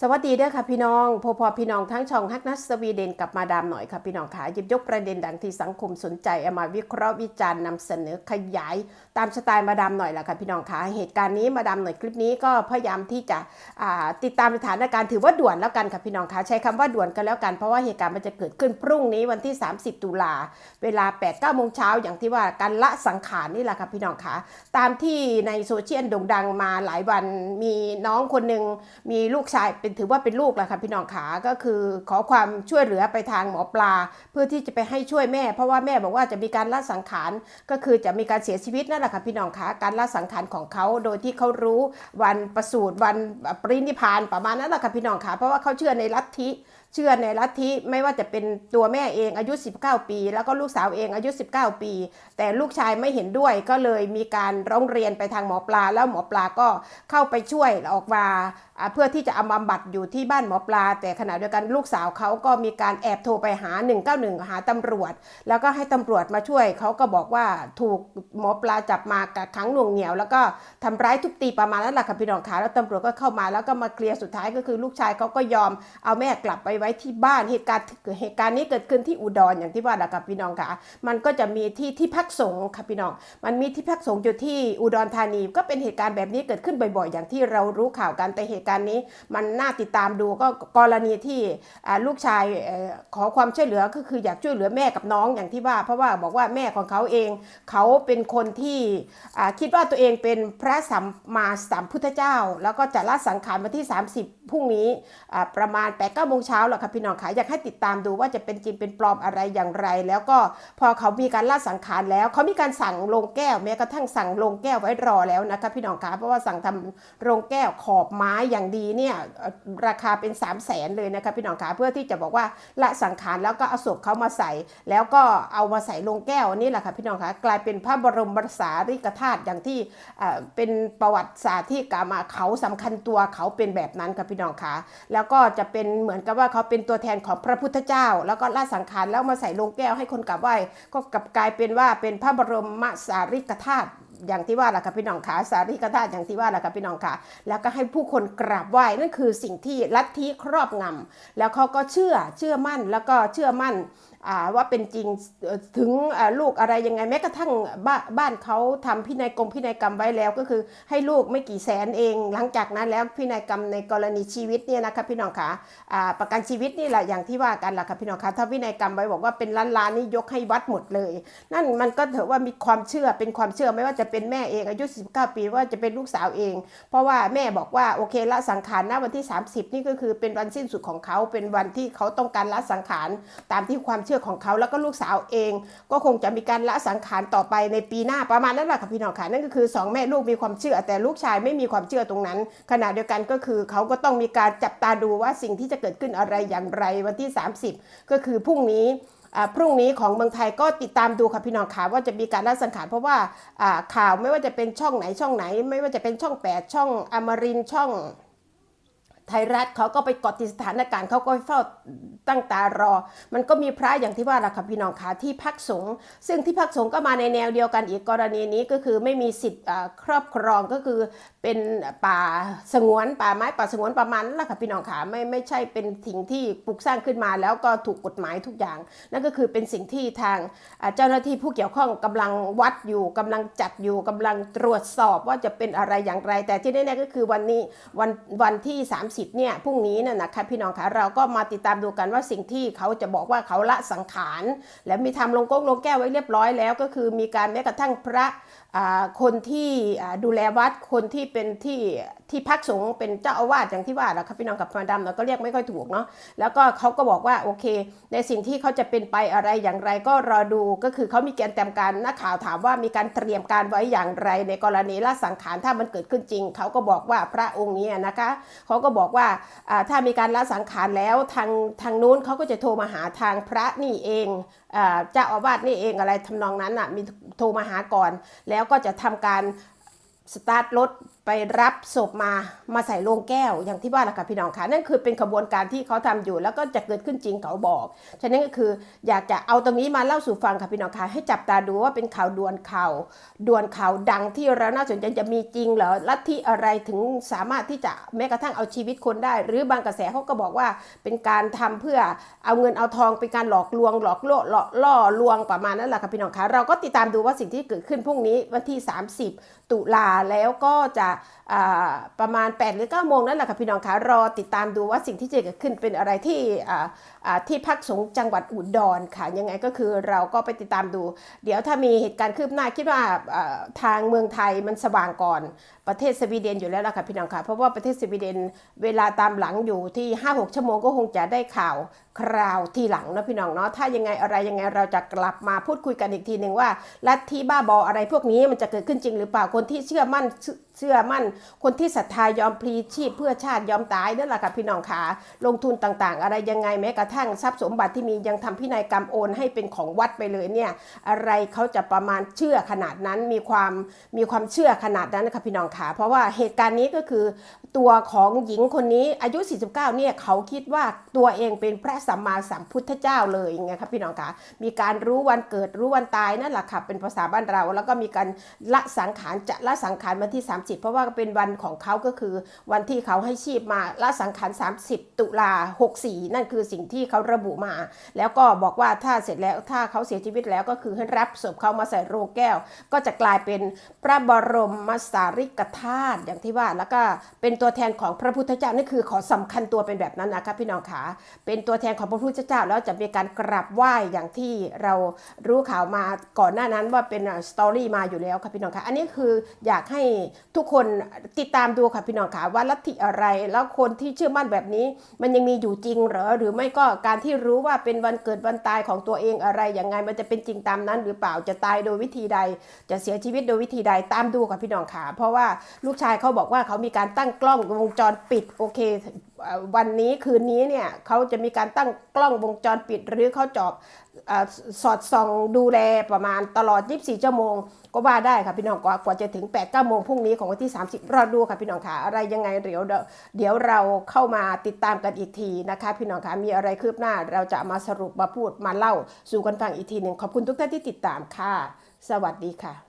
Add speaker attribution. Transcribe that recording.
Speaker 1: สวัสดีเด้อค่ะพี่น้องพอพอพี่น้องทั้งช่องฮักนัสสวีเดนกับมาดามหน่อยค่ะพี่น้องขาหยิบยกประเด็นดังที่สังคมสนใจเอามาวิเคราะห์วิจารณ์นำเสนอขยาย ตามสไตล์มาดามหน่อยแหละค่ะพี่น้องขาเหตุการณ์นี้มาดามหน่อยคลิปนี้ก็พยายามที่จะติดตามสถานการณ์ถือว่าด่วนแล้วกันค่ะพี่น้องขาใช้คำว่าด่วนกันแล้วกันเพราะว่าเหตุการณ์มันจะเกิดขึ้นพรุ่งนี้วันที่ 30 ตุลาเวลา8 9โมงเช้าอย่างที่ว่าการละสังขารนี่แหละค่ะพี่น้องขาตามที่ในโซเชียลโด่งดังมาหลายวันมีน้องคนหนึ่งมีลูกชายเป็นถือว่าเป็นลูกแหละค่ะพี่น้องขาก็คือขอความช่วยเหลือไปทางหมอปลา เพื่อที่จะไปให้ช่วยแม่ เพราะว่าแม่บอกว่าจะมีการละสังขารก็คือจะมีการเสียชีวิตนั่นแหละค่ะพี่น้องขาการละสังขารของเขาโดยที่เขารู้วันประสูติวันปรินิพพานประมาณนั้นแหละค่ะพี่น้องขาเพราะว่าเขาเชื่อในลัทธิเชื่อในลัทธิไม่ว่าจะเป็นตัวแม่เองอายุ 19 ปี แล้วก็ลูกสาวเองอายุ 19 ปี แต่ลูกชายไม่เห็นด้วยก็เลยมีการร้องเรียนไปทางหมอปลา แล้วหมอปลาก็เข้าไปช่วยออกมาอ่าเพื่อที่จะเอาบำบัดอยู่ที่บ้านหมอปลา แต่ขณะเดียวกันลูกสาวเขาก็มีการแอบโทรไปหา 191 หาตำรวจ แล้วก็ให้ตำรวจมาช่วยเขาก็บอกว่าถูกหมอปลาจับมากักขังหน่วงเหนียว แล้วก็ทำร้ายทุบตีประมาณนั้นแหละค่ะพี่น้องขาแล้วตำรวจก็เข้ามาแล้วก็มาเคลียร์สุดท้ายก็คือลูกชายเขาก็ยอมเอาแม่กลับไปไว้ที่บ้านเหตุการณ์เหตุการณ์นี้เกิดขึ้นที่อุดรอย่างที่ว่าละค่ะพี่น้องค่ะ มันก็จะมีที่ที่พักสงฆ์ค่ะพี่น้อง มันมีที่พักสงฆ์อยู่ที่อุดรธานี ก็เป็นเหตุการณ์แบบนี้เกิดขึ้นบ่อยๆ อย่างที่เรารู้ข่าวกันแต่เหตุการณ์นี้ มันน่าติดตามดูก็กรณีที่ลูกชายอขอความช่วยเหลือก็คืออยากช่วยเหลือแม่กับน้องอย่างที่ว่า เพราะว่าบอกว่าแม่ของเขาเอง เขาเป็นคนที่คิดว่าตัวเองเป็นพระสัมมาสัมพุทธเจ้า แล้วก็จะละสังขารวันที่ 30พรุ่งนี้ประมาณ8ปดเก้าโมงเช้าแหละค่ะพี่น้องค่ะอยากให้ติดตามดูว่าจะเป็นจริงเป็นปลอมอะไรอย่างไร แล้วก็พอเขามีการละสังขารแล้วเขามีการสั่งลงแก้วแม้กระทั่งสั่งลงแก้วไว้รอแล้วนะคะพี่น้องคะเพราะว่าสั่งทำโรงแก้วขอบไม้อย่างดีเนี่ยราคาเป็น 3 0 0แสนเลยนะคะพี่น้องคะเพื่อที่จะบอกว่าละสังขารแล้วก็เอาศพเขามาใส่ แล้วก็เอามาใส่ลงแก้วนี่แหละค่ะพี่น้องคะกลายเป็นพระบรมสารีริกธาตุอย่างที่เป็นประวัติศาสตร์ที่กล่าวมาเขาสำคัญตัวเขาเป็นแบบนั้นค่ะพี่น้องคะแล้วก็จะเป็นเหมือนกับว่าเขาเป็นตัวแทนของพระพุทธเจ้า แล้วก็ละสังขารแล้วมาใส่ลงแก้วให้คนกราบไหว้ก็กลับกลายเป็นว่าเป็นพระบรมสารีริกธาตุอย่างที่ว่าแหละค่ะพี่น้องขาสารีริกธาตุอย่างที่ว่าแหละค่ะพี่น้องขาแล้วก็ให้ผู้คนกราบไหว้นั่นคือสิ่งที่ลัทธิครอบงำแล้วเขาก็เชื่อเชื่อมั่นแล้วก็เชื่อมั่น ว่าเป็นจริงถึงลูกอะไรยังไงแม้กระทั่งบ้านบ้านเขาทำพินัยกรมพินัยกรรมไว้แล้วก็คือให้ลูกไม่กี่แสนเอง หลังจากนั้นแล้วพินัยกรรมในกรณีชีวิตเนี่ยนะคะพี่น้องขาประกันชีวิตนี่แหละอย่างที่ว่ากันแหละค่ะพี่น้องคะถ้าพินัยกรรมไว้บอกว่าเป็นล้านล้านนี่ยกให้วัดหมดเลย นั่นมันก็ถือว่ามีความเชื่อเป็นความเชื่อไม่ว่าจะเป็นแม่เองอายุ 19 ปีว่าจะเป็นลูกสาวเอง เพราะว่าแม่บอกว่าโอเคละสังขารณวันที่ 30 นี่ก็คือเป็นวันสิ้นสุดของเขาเป็นวันที่เขาต้องการละสังขารตามที่ความเชื่อของเขาแล้วก็ลูกสาวเอง ก็คงจะมีการละสังขารต่อไปในปีหน้าประมาณนั้นแหละค่ะพี่น้องค่ะนั่นก็คือสองแม่ลูกมีความเชื่อ แต่ลูกชายไม่มีความเชื่อตรงนั้น ขณะเดียวกันก็คือเขาก็ต้องมีการจับตาดูว่าสิ่งที่จะเกิดขึ้นอะไรอย่างไรวันที่ 30 ก็คือพรุ่งนี้อ่าพรุ่งนี้ของเมืองไทยก็ติดตามดูค่ะพี่น้องค่ะว่าจะมีการละสังขารเพราะว่าอ่าข่าวไม่ว่าจะเป็นช่องไหนช่องไหน ไม่ว่าจะเป็นช่อง 8 ช่องอมรินช่อง ไทยรัฐเขาก็ไปเกาะติดสถานการณ์เขาก็เฝ้าตั้งตารอ มันก็มีพระอย่างที่ว่าล่ะค่ะพี่น้องค่ะที่พักสงฆ์ซึ่งที่พักสงฆ์ก็มาในแนวเดียวกันอีกกรณีนี้ก็คือไม่มีสิทธิ์ครอบครองก็คือ เป็นป่าสงวนป่าไม้ป่าสงวนประมาณนั้นแหละค่ะพี่น้องค่ะไม่ไม่ใช่เป็นสิ่งที่ปลูกสร้างขึ้นมา แล้วก็ถูกกฎหมายทุกอย่าง นั่นก็คือเป็นสิ่งที่ทางเจ้าหน้าที่ผู้เกี่ยวข้องกำลังวัดอยู่กำลังจัดอยู่กำลังตรวจสอบว่าจะเป็นอะไรอย่างไร แต่ที่แน่ๆก็คือวันนี้วันวันที่ 30เนี่ยพรุ่งนี้น่ะนะคะพี่น้องคะเราก็มาติดตามดูกันว่าสิ่งที่เขาจะบอกว่าเขาละสังขาร และมีทำลงก้งลงแก้วไว้เรียบร้อยแล้ว ก็คือมีการแม้กระทั่งพระ คนที่ดูแลวัดคนที่เป็นที่ที่พักสงฆ์เป็นเจ้าอาวาสอย่างที่ว่าแหละครับพี่น้องกับมาดามเราก็เรียกไม่ค่อยถูกเนาะแล้วก็เขาก็บอกว่าโอเค ในสิ่งที่เขาจะเป็นไปอะไรอย่างไรก็รอดูก็คือเขามีการเตรียมการนักข่าวถามว่ามีการเตรียมการไว้อย่างไร ในกรณีละสังขารถ้ามันเกิดขึ้นจริง เขาก็บอกว่าพระองค์นี้นะคะเขาก็บอกว่าถ้ามีการละสังขารแล้วทางทางนู้นเขาก็จะโทรมาหาทางพระนี่เองเจ้าอาวาสนี่เองอะไรทำนองนั้นอะมีโทรมาหาก่อน แล้วก็จะทำการสตาร์ทรถ ไปรับศพมามาใส่โลงแก้วอย่างที่ว่าแหละค่ะพี่น้องค่ะนั่นคือเป็นขบวนการที่เขาทำอยู่ แล้วก็จะเกิดขึ้นจริงเขาบอก ฉะนั้นก็คืออยากจะเอาตรงนี้มาเล่าสู่ฟังค่ะพี่น้องค่ะให้จับตาดูว่าเป็นข่าวด่วนข่าวด่วนข่าวดังที่เราน่าสนใจจะมีจริงเหรอลัทธิอะไรถึงสามารถที่จะแม้กระทั่งเอาชีวิตคนได้ หรือบางกระแสเขาก็บอกว่าเป็นการทำเพื่อเอาเงินเอาทองเป็นการหลอกลวงหลอกล่อล่อล่อลวงประมาณนั้นแหละค่ะพี่น้องค่ะเราก็ติดตามดูว่าสิ่งที่เกิดขึ้นพรุ่งนี้วันที่ 30 ตุลาแล้วก็จะประมาณ8หรือ9โมงนั่นแหละค่ะพี่น้องค่ะรอติดตามดูว่าสิ่งที่จะเกิดขึ้นเป็นอะไรที่ที่พักสงฆ์จังหวัดอุดรค่ะ ยังไงก็คือเราก็ไปติดตามดู เดี๋ยวถ้ามีเหตุการณ์คืบหน้าคิดว่าอ่าทางเมืองไทยมันสว่างก่อนประเทศสวีเดนอยู่แล้วล่ะค่ะพี่น้องค่ะเพราะว่าประเทศสวีเดนเวลาตามหลังอยู่ที่ 5-6 ชั่วโมงก็คงจะได้ข่าว คราวทีหลังนะพี่น้องเนาะถ้ายังไงอะไรยังไงเราจะกลับมาพูดคุยกันอีกทีหนึ่งว่าลัทธิบ้าบออะไรพวกนี้มันจะเกิดขึ้นจริงหรือเปล่าคนที่เชื่อมั่นเชื่อมั่น คนที่ศรัทธายอมพลีชีพเพื่อชาติยอมตายนั่นแหละค่ะพี่น้องขาลงทุนต่างๆ อะไรยังไงแม้กระทั่งทรัพย์สมบัติที่มียังทำพินัยกรรมโอนให้เป็นของวัดไปเลยเนี่ยอะไรเขาจะประมาณเชื่อขนาดนั้นมีความมีความเชื่อขนาดนั้นนะคะพี่น้องขาเพราะว่าเหตุการณ์นี้ก็คือตัวของหญิงคนนี้อายุ 49เนี่ยเขาคิดว่าตัวเองเป็นพระสัมมาสัมพุทธเจ้าเลยไงครับพี่น้องคะมีการรู้วันเกิดรู้วันตายนั่นแหละค่ะเป็นภาษาบ้านเรา แล้วก็มีการละสังขารจะละสังขารวันที่ 30 เพราะว่าเป็นวันของเขาก็คือ วันที่เขาให้ชีพมาละสังขาร 30 ตุลา64 นั่นคือสิ่งที่เขาระบุมา แล้วก็บอกว่าถ้าเสร็จแล้วถ้าเขาเสียชีวิตแล้วก็คือให้รับศพเขามาใส่โรงแก้ว ก็จะกลายเป็นพระบรมสาริกธาตุอย่างที่ว่าแล้วก็เป็นตัวแทนของพระพุทธเจ้านี่คือขอสำคัญตัวเป็นแบบนั้นนะคะพี่น้องขาเป็นตัวแทนของพระพุทธเจ้าแล้วจะมีการกราบไหว้อย่างที่เรารู้ข่าวมาก่อนหน้านั้นว่าเป็นสตอรี่มาอยู่แล้วค่ะพี่น้องคะอันนี้คืออยากให้ทุกคนติดตามดูค่ะพี่น้องขาว่าลัทธิอะไร แล้วคนที่เชื่อมั่นแบบนี้ มันยังมีอยู่จริงเหรอหรือไม่ก็การที่รู้ว่าเป็นวันเกิดวันตายของตัวเองอะไรอยังไงมันจะเป็นจริงตามนั้น หรือเปล่าจะตายโดยวิธีใด จะเสียชีวิตโดยวิธีใดตามดูค่ะพี่น้องขาเพราะว่าลูกชายเขาบอกว่าเขามีการตั้งกล้องวงจรปิดโอเค วันนี้คืนนี้เนี่ยเขาจะมีการตั้งกล้องวงจรปิด หรือเขาจอบอสอดส่องดูแลประมาณตลอด 24 ชั่วโมง ก็ว่าได้ค่ะพี่น้องกว่ากว่าจะถึง 8 9โมงพรุ่งนี้ของวันที่ 30 รอดูค่ะพี่น้องค่ะอะไรยังไงเดี๋ยวเดี๋ยวเราเข้ามาติดตามกันอีกทีนะคะ พี่น้องค่ะมีอะไรคืบหน้าเราจะมาสรุปมาพูดมาเล่าสู่กันฟังอีกทีหนึ่งขอบคุณทุกท่านที่ติดตามค่ะ สวัสดีค่ะ